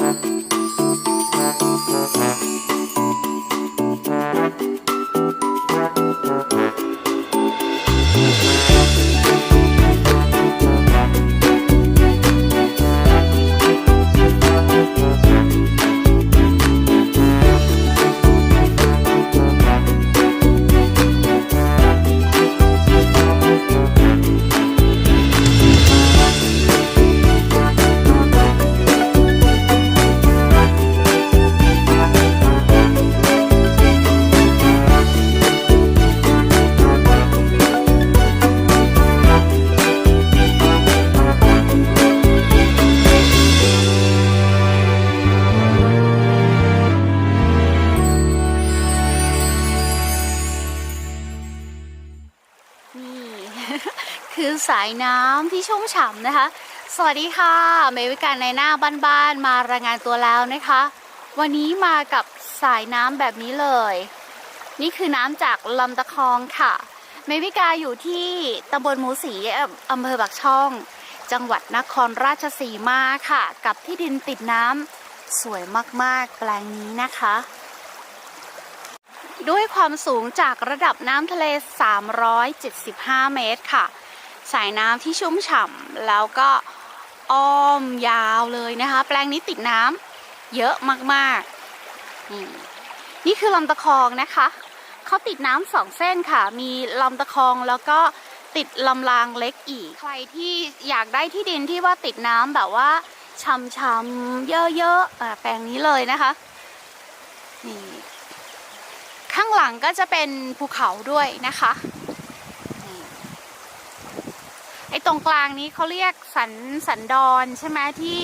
นี่ สายน้ำที่ชุ่มฉ่ำนะคะ สวัสดีค่ะ เมวิการในหน้าบ้านๆมารายงานตัวแล้วนะคะ วันนี้มากับสายน้ำแบบนี้เลย นี่คือน้ำจากลำตะคองค่ะ เมวิกาอยู่ที่ตำบลหมูสีอำเภอปากช่อง จังหวัดนครราชสีมาค่ะ กับที่ดินติดน้ำสวยมากๆ แปลงนี้นะคะด้วยความสูงจากระดับน้ำทะเล 375 เมตรค่ะ สายน้ำที่ชุ่มฉ่ำแล้วก็อ้อมยาวเลยนะคะ แปลงนี้ติดน้ำเยอะมากๆ นี่นี่คือลำตะคองนะคะเขาติดน้ำสองเส้นค่ะ มีลำตะคองแล้วก็ติดลำรางเล็กอีก ใครที่อยากได้ที่ดินที่ว่าติดน้ำแบบว่าช่ำๆเยอะๆแปลงนี้เลยนะคะ นี่ ข้างหลังก็จะเป็นภูเขาด้วยนะคะนี่ไอ้ ตรงกลางนี้เขาเรียกสันสันดอนใช่ไหมที่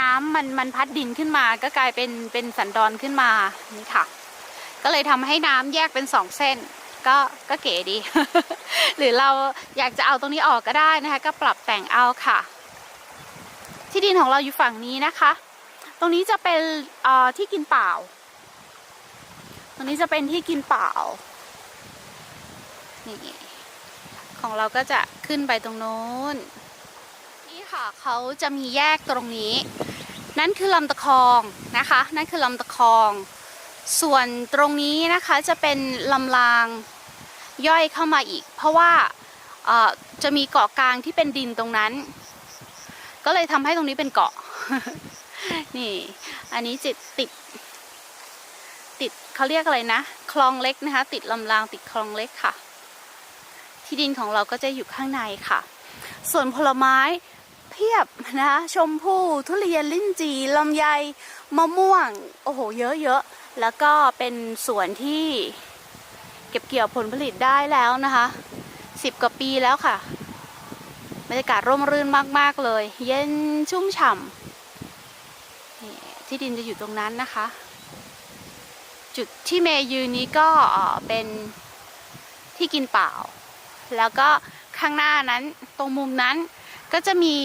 น้ำมันมันพัดดินขึ้นมา ก็กลายเป็นเป็นสันดอนขึ้นมานี่ค่ะ ก็เลยทำให้น้ำแยกเป็นสองเส้น ก็ก็เก๋ดี หรือเราอยากจะเอาตรงนี้ออกก็ได้นะคะ ก็ปรับแต่งเอาค่ะ ที่ดินของเราอยู่ฝั่งนี้นะคะ ตรงนี้จะเป็นอ่อที่กินเปล่า ตรงนี้จะเป็นที่กินเปล่านี่ ของเราก็จะขึ้นไปตรงโน้น นี่ค่ะเขาจะมีแยกตรงนี้ นั่นคือลำตะคองนะคะ นั่นคือลำตะคอง ส่วนตรงนี้นะคะจะเป็นลำรางย่อยเข้ามาอีก เพราะว่าเออจะมีเกาะกลางที่เป็นดินตรงนั้น ก็เลยทำให้ตรงนี้เป็นเกาะ นี่ อันนี้จิตติดติดเขาเรียกอะไรนะ คลองเล็กนะคะ ติดลำรางติดคลองเล็กค่ะ ที่ดินของเราก็จะอยู่ข้างในค่ะ ส่วนผลไม้เพียบนะชมพู่ทุเรียนลิ้นจี่ลำไยมะม่วง โอ้โห เยอะๆ แล้วก็เป็นสวนที่เก็บเกี่ยวผลผลิตได้แล้วนะคะสิบกว่าปีแล้วค่ะบรรยากาศร่มรื่นมากๆเลย เย็นชุ่มฉ่ำที่ดินจะอยู่ตรงนั้นนะคะ จุดที่เมย์ยืนนี้ก็เป็นที่กินเปล่า แล้วก็ข้างหน้านั้นตรงมุมนั้นก็จะมี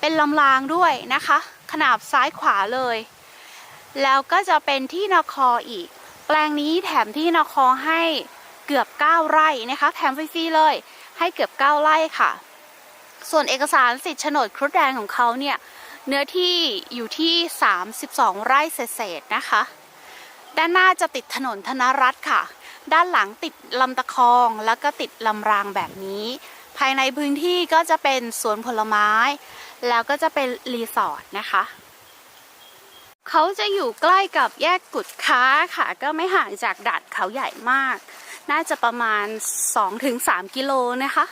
เป็นลำรางด้วยนะคะ ขนาบซ้ายขวาเลย แล้วก็จะเป็นที่นคออีก แปลงนี้แถมที่นคอให้เกือบ 9 ไร่นะคะ แถมฟรีๆเลย ให้เกือบ 9 ไร่ค่ะ ส่วนเอกสารสิทธิ์โฉนดครุฑแดงของเขาเนี่ย เนื้อที่อยู่ที่ 32 ไร่เศษๆนะคะ ด้านหน้าจะติดถนนธนรัฐค่ะ ด้านหลังติดลำตะคองแล้วก็ติดลำรางแบบนี้ ภายในพื้นที่ก็จะเป็นสวนผลไม้ แล้วก็จะเป็นรีสอร์ทนะคะเขาจะอยู่ใกล้กับแยกกุดค้าค่ะ ก็ไม่ห่างจากด่านเขาใหญ่มาก น่าจะประมาณ 2-3 กิโลนะคะ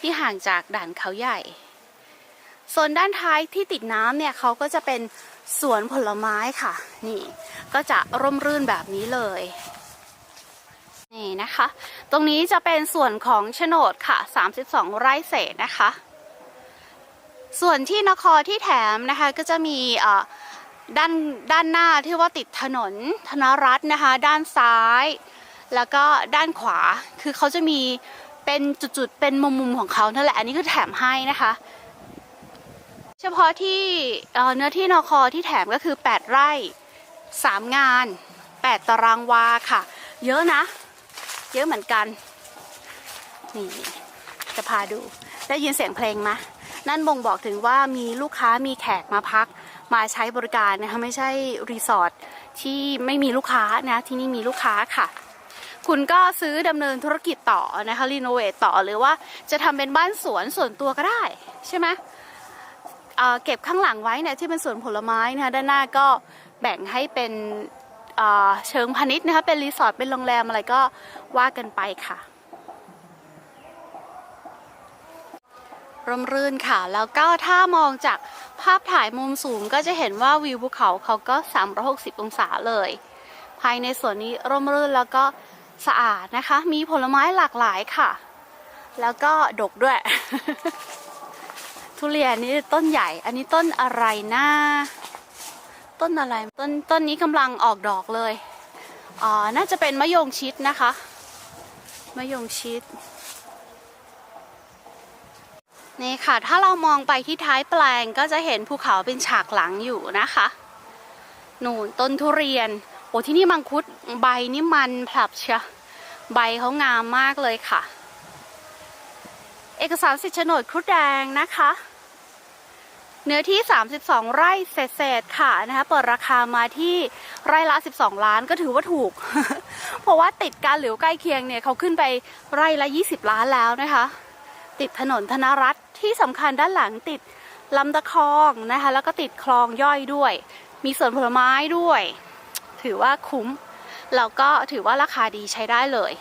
ที่ห่างจากด่านเขาใหญ่ส่วนด้านท้ายที่ติดน้ำเนี่ยเขาก็จะเป็นสวนผลไม้ค่ะ นี่ ก็จะร่มรื่นแบบนี้เลย นะคะ ตรงนี้จะเป็นส่วนของโฉนดค่ะ 32 ไร่เศษนะคะ ส่วนที่นครที่แถมนะคะก็จะมีด้านด้านหน้าที่ว่าติดถนนธนรัฐนะคะ ด้านซ้าย แล้วก็ด้านขวาคือเขาจะมีเป็นจุดๆ เป็นมุมๆของเขานั่นแหละ อันนี้คือแถมให้นะคะ เฉพาะที่เอ่อเนื้อที่นครที่แถมก็คือ 8 ไร่ 3 งาน 8 ตารางวาค่ะ เยอะนะ เยอะเหมือนกัน นี่จะพาดู ได้ยินเสียงเพลงไหมนั่นบ่งบอกถึงว่ามีลูกค้ามีแขกมาพักมาใช้บริการนะคะไม่ใช่รีสอร์ทที่ไม่มีลูกค้านะที่นี่มีลูกค้าค่ะ คุณก็ซื้อดำเนินธุรกิจต่อนะคะรีโนเวทต่อหรือว่าจะทำเป็นบ้านสวนส่วนตัวก็ได้ใช่ไหมเเก็บข้างหลังไว้เนี่ยที่เป็นสวนผลไม้นะคะด้านหน้าก็แบ่งให้เป็น เชิงพาณิชย์นะคะ เป็นรีสอร์ท เป็นโรงแรมอะไรก็ว่ากันไปค่ะ ร่มรื่นค่ะ แล้วก็ถ้ามองจากภาพถ่ายมุมสูงก็จะเห็นว่าวิวภูเขาเขาก็ 360 องศาเลย ภายในสวนนี้ร่มรื่นแล้วก็สะอาดนะคะ มีผลไม้หลากหลายค่ะ แล้วก็ดกด้วย ทุเรียนนี่ต้นใหญ่ อันนี้ต้นอะไรนะ ต้นอะไรต้นต้นนี้กำลังออกดอกเลยอ่าน่าจะเป็นมะยงชิดนะคะมะยงชิดนี่ค่ะ ถ้าเรามองไปที่ท้ายแปลงก็จะเห็นภูเขาเป็นฉากหลังอยู่นะคะ หนูนต้นทุเรียน โอ้ที่นี่มังคุดใบนี่มันผลับเชียใบเขางามมากเลยค่ะ เอกสารสิทธิ์โฉนดครุฑแดงนะคะ เนื้อที่ 32 ไร่เศษๆค่ะนะคะเปิดราคามาที่ไร่ละ 12 ล้านก็ถือว่าถูก เพราะว่าติดการหลิวใกล้เคียงเนี่ยเขาขึ้นไปไร่ละ 20 ล้านแล้วนะคะ ติดถนนธนรัฐที่สำคัญด้านหลังติดลำตะคองนะคะ แล้วก็ติดคลองย่อยด้วย มีสวนผลไม้ด้วย ถือว่าคุ้มแล้วก็ถือว่าราคาดีใช้ได้เลย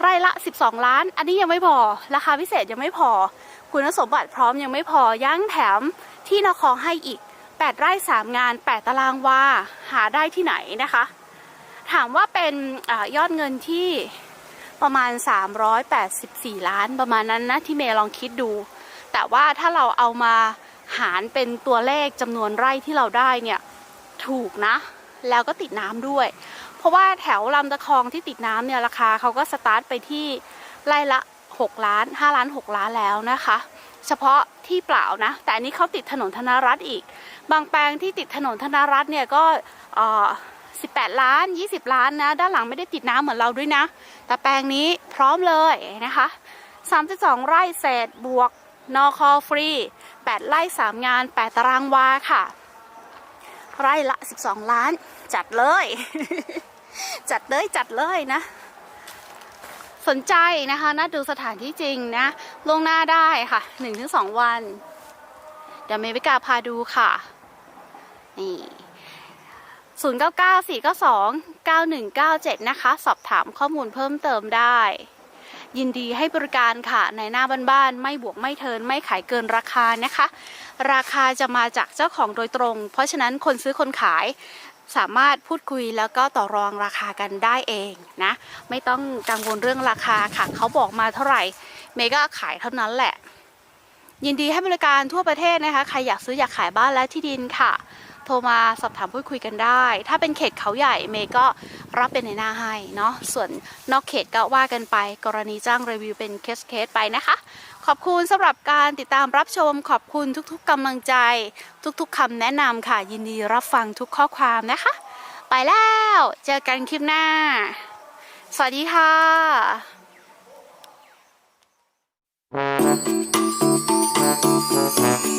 ไร่ละ 12 ล้าน อันนี้ยังไม่พอ ราคาพิเศษยังไม่พอ คุณสมบัติพร้อมยังไม่พอยังแถมที่นครให้อีก 8 ไร่ 3 งาน 8 ตารางวาหาได้ที่ไหนนะคะ ถามว่าเป็นอยอดเงินที่ประมาณ 384 ล้านประมาณนั้นนะที่เมย์ลองคิดดู แต่ว่าถ้าเราเอามาหารเป็นตัวเลขจำนวนไร่ที่เราได้เนี่ยถูกนะ แล้วก็ติดน้ำด้วย เพราะว่าแถวลำตะคองที่ติดน้ำเนี่ยราคาเขาก็สตาร์ทไปที่ไร่ละ 6 ล้าน 5 ล้าน 6 ล้านแล้วนะคะ เฉพาะที่เปล่านะ แต่อันนี้เขาติดถนนธนรัฐอีก บางแปลงที่ติดถนนธนรัฐเนี่ยก็18 ล้าน 20 ล้านนะ ด้านหลังไม่ได้ติดน้ำเหมือนเราด้วยนะ แต่แปลงนี้พร้อมเลยนะคะ 32 ไร่เศษบวกนอคอฟรี 8 ไร่ 3 งาน 8 ตารางวาค่ะ ไร่ละ 12 ล้าน จัดเลย จัดเลยจัดเลยนะ สนใจนะคะน่าดูสถานที่จริงนะลวงหน้าได้ค่ะ 1-2 วัน เดี๋ยวเมวิกาพาดูค่ะ นี่0 9 9 4 9 2 9 1 9 7 นะคะ สอบถามข้อมูลเพิ่มเติมได้ ยินดีให้บริการค่ะ ในหน้าบ้านๆไม่บวกไม่เทินไม่ขายเกินราคานะคะ ราคาจะมาจากเจ้าของโดยตรง เพราะฉะนั้นคนซื้อคนขาย สามารถพูดคุยแล้วก็ต่อรองราคากันได้เองนะ ไม่ต้องกังวลเรื่องราคาค่ะ เขาบอกมาเท่าไหร่ เมย์ก็ขายเท่านั้นแหละ ยินดีให้บริการทั่วประเทศนะคะ ใครอยากซื้ออยากขายบ้านและที่ดินค่ะ โทรมาสอบถามพูดคุยกันได้ ถ้าเป็นเขตเขาใหญ่เมย์ก็รับเป็นในหน้าให้เนาะส่วนนอกเขตก็ว่ากันไป กรณีจ้างรีวิวเป็นเคสเคสไปนะคะ ขอบคุณสำหรับการติดตามรับชม ขอบคุณทุกๆกำลังใจ ทุกๆคำแนะนำค่ะ ยินดีรับฟังทุกข้อความนะคะ ไปแล้ว เจอกันคลิปหน้า สวัสดีค่ะ Thank.